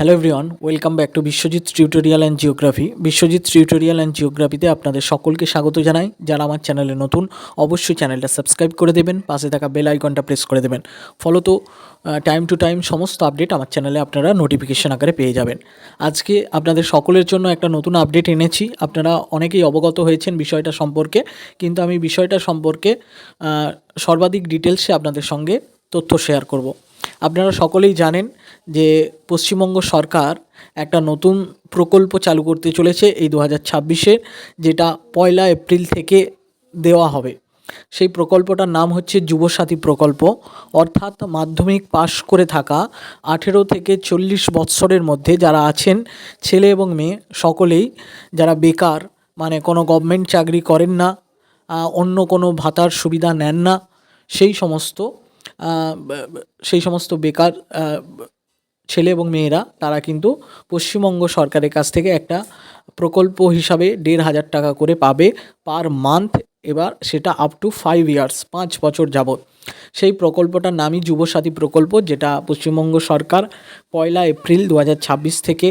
Hello everyone welcome back to Biswajit tutorial and geography Biswajit tutorial and জিওগ্রাফিতে আপনাদের সকলকে স্বাগত জানাই। যারা আমার চ্যানেলে নতুন, অবশ্যই চ্যানেলটা সাবস্ক্রাইব করে দেবেন, পাশে থাকা বেল আইকনটা প্রেস করে দেবেন। ফলত টাইম টু টাইম সমস্ত আপডেট আমার চ্যানেলে আপনারা নোটিফিকেশন আকারে পেয়ে যাবেন। আজকে আপনাদের সকলের জন্য একটা নতুন আপডেট এনেছি। আপনারা অনেকেই অবগত হয়েছেন বিষয়টা সম্পর্কে, কিন্তু আমি বিষয়টা সম্পর্কে সর্বাধিক ডিটেলসে আপনাদের সঙ্গে তথ্য শেয়ার করব। আপনারা সকলেই জানেন যে পশ্চিমবঙ্গ সরকার একটা নতুন প্রকল্প চালু করতে চলেছে এই দু হাজার ছাব্বিশে, যেটা পয়লা এপ্রিল থেকে দেওয়া হবে। সেই প্রকল্পটার নাম হচ্ছে যুবসাথী প্রকল্প। অর্থাৎ মাধ্যমিক পাশ করে থাকা আঠেরো থেকে চল্লিশ বৎসরের মধ্যে যারা আছেন, ছেলে এবং মেয়ে, সকলেই যারা বেকার মানে কোনো গভর্নমেন্ট চাকরি করেন না অন্য কোনো ভাতার সুবিধা নেন না, সেই সমস্ত সেই সমস্ত বেকার ছেলে এবং মেয়েরা, তারা কিন্তু পশ্চিমবঙ্গ সরকারের কাছ থেকে একটা প্রকল্প হিসাবে দেড় হাজার টাকা করে পাবে পার মান্থ। এবার সেটা আপ টু ফাইভ ইয়ার্স পাঁচ বছর যাবৎ। সেই প্রকল্পটার নামই যুবসাথী প্রকল্প, যেটা পশ্চিমবঙ্গ সরকার পয়লা এপ্রিল দু হাজার ছাব্বিশ থেকে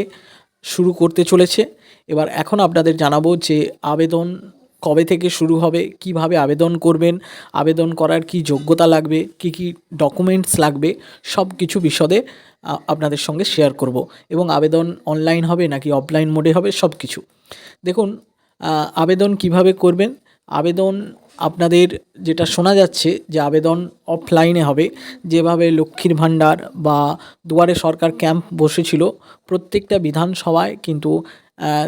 শুরু করতে চলেছে। এবার এখন আপনাদের জানাব যে আবেদন কবে থেকে শুরু হবে, কীভাবে আবেদন করবেন, আবেদন করার কি যোগ্যতা লাগবে, কি কি ডকুমেন্টস লাগবে সব কিছু বিশদে আপনাদের সঙ্গে শেয়ার করব এবং আবেদন অনলাইন হবে নাকি অফলাইন মোডে হবে সব কিছু দেখুন আবেদন কীভাবে করবেন? আবেদন আপনাদের যেটা শোনা যাচ্ছে যে আবেদন অফলাইনে হবে, যেভাবে লক্ষ্মীর ভাণ্ডার বা দুয়ারে সরকার ক্যাম্প বসেছিল, প্রত্যেকটা বিধানসভায় কিন্তু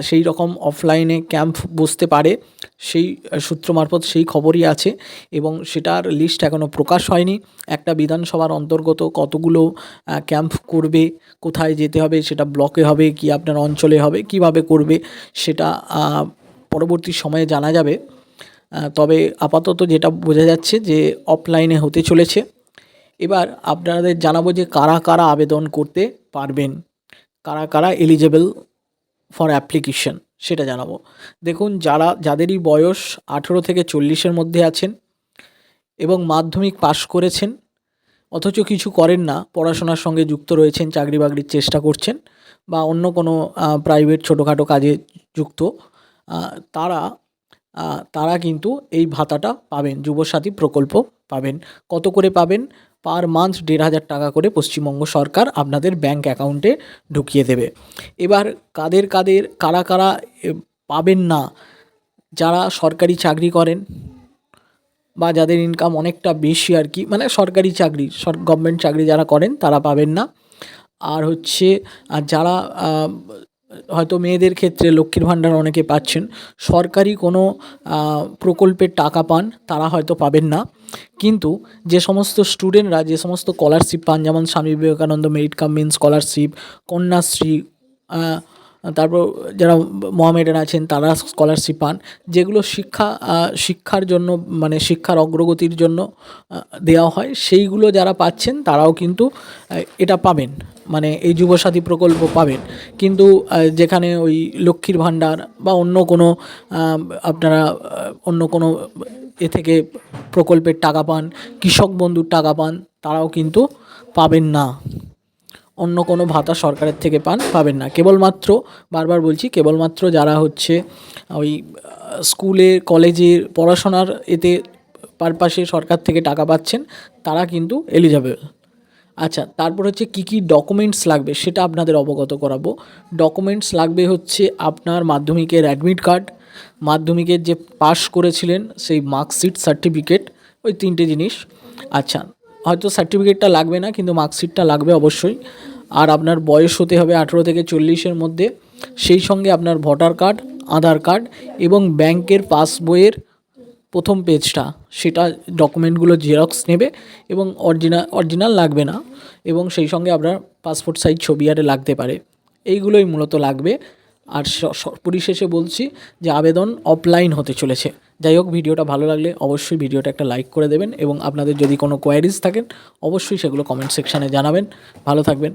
সেই রকম অফলাইনে ক্যাম্প বসতে পারে, সেই সূত্র মারফত সেই খবরই আছে এবং সেটার লিস্ট এখনও প্রকাশ হয়নি। একটা বিধানসভার অন্তর্গত কতগুলো ক্যাম্প করবে, কোথায় যেতে হবে, সেটা ব্লকে হবে, কি আপনার অঞ্চলে হবে, কীভাবে করবে, সেটা পরবর্তী সময়ে জানা যাবে। তবে আপাতত যেটা বোঝা যাচ্ছে যে অফলাইনে হতে চলেছে। এবার আপনাদের জানাব যে কারা কারা আবেদন করতে পারবেন, কারা কারা এলিজেবল ফর অ্যাপ্লিকেশন সেটা জানাব। দেখুন, যারা, যাদেরই বয়স আঠেরো থেকে চল্লিশের মধ্যে আছেন এবং মাধ্যমিক পাশ করেছেন, অথচ কিছু করেন না, পড়াশোনার সঙ্গে যুক্ত রয়েছেন চাকরি বাকরির চেষ্টা করছেন বা অন্য কোনো প্রাইভেট ছোটোখাটো কাজে যুক্ত তারা তারা কিন্তু এই ভাতাটা পাবেন, যুবসাথী প্রকল্প পাবেন। কত করে পাবেন? পার মান্থ দেড় হাজার টাকা করে পশ্চিমবঙ্গ সরকার আপনাদের ব্যাংক অ্যাকাউন্টে ঢুকিয়ে দেবে। এবার কাদের কাদের, কারা কারা পাবেন না, যারা সরকারি চাকরি করেন বা যাদের ইনকাম অনেকটা বেশি আর কি মানে সরকারি চাকরি গভর্নমেন্ট চাকরি যারা করেন তারা পাবেন না। আর হচ্ছে যারা হয়তো মেয়েদের ক্ষেত্রে লক্ষ্মীর ভাণ্ডার অনেকে পাচ্ছেন। সরকারি কোনো প্রকল্পের টাকা পান তারা হয়তো পাবেন না। কিন্তু যে সমস্ত স্টুডেন্টরা, যে সমস্ত স্কলারশিপ পান, যেমন Swami Vivekananda merit cum means scholarship, Kanyashree তারপর যারা মোহামেডান আছেন, তারা স্কলারশিপ পান, যেগুলো শিক্ষা শিক্ষার জন্য মানে শিক্ষার অগ্রগতির জন্য দেওয়া হয়, সেইগুলো যারা পাচ্ছেন তারাও কিন্তু এটা পাবেন। মানে এই যুবসাথী প্রকল্প পাবেন। কিন্তু যেখানে ওই লক্ষ্মীর ভাণ্ডার বা অন্য কোনো আপনারা অন্য কোনো এ থেকে প্রকল্পের টাকা পান, কৃষক বন্ধুর টাকা পান, তারাও কিন্তু পাবেন না। অন্য কোনো ভাতা সরকারের থেকে পান, পাবেন না। কেবলমাত্র, বারবার বলছি, কেবলমাত্র যারা হচ্ছে ওই স্কুলে, কলেজে পড়াশোনার এতে পারপাসে সরকার থেকে টাকা পাচ্ছেন, তারা কিন্তু এলিজেবল। আচ্ছা তারপর হচ্ছে কি কি ডকুমেন্টস লাগবে সেটা আপনাদের অবগত করাবো। ডকুমেন্টস লাগবে হচ্ছে আপনার মাধ্যমিকের অ্যাডমিট কার্ড মাধ্যমিকের যে পাস করেছিলেন সেই মার্কশিট সার্টিফিকেট ওই তিনটে জিনিস। আচ্ছা হয়তো সার্টিফিকেটটা লাগবে না, কিন্তু মার্কশিটটা লাগবে অবশ্যই। আর আপনার বয়স হতে হবে আঠেরো থেকে চল্লিশের মধ্যে। সেই সঙ্গে আপনার ভোটার কার্ড আধার কার্ড এবং ব্যাংকের পাসবইয়ের প্রথম পেজটা সেটা ডকুমেন্টগুলো জেরক্স নেবে এবং অরিজিনাল অরিজিনাল লাগবে না এবং সেই সঙ্গে আপনার পাসপোর্ট সাইজ ছবি আরে লাগতে পারে। এইগুলোই মূলত লাগবে। আর পরিশেষে বলছি যে আবেদন অফলাইন হতে চলেছে। যাই হোক, ভিডিওটা ভালো লাগলে অবশ্যই ভিডিওটা একটা লাইক করে দেবেন এবং আপনাদের যদি কোনো কোয়ারিজ থাকেন, অবশ্যই সেগুলো কমেন্ট সেকশানে জানাবেন। ভালো থাকবেন।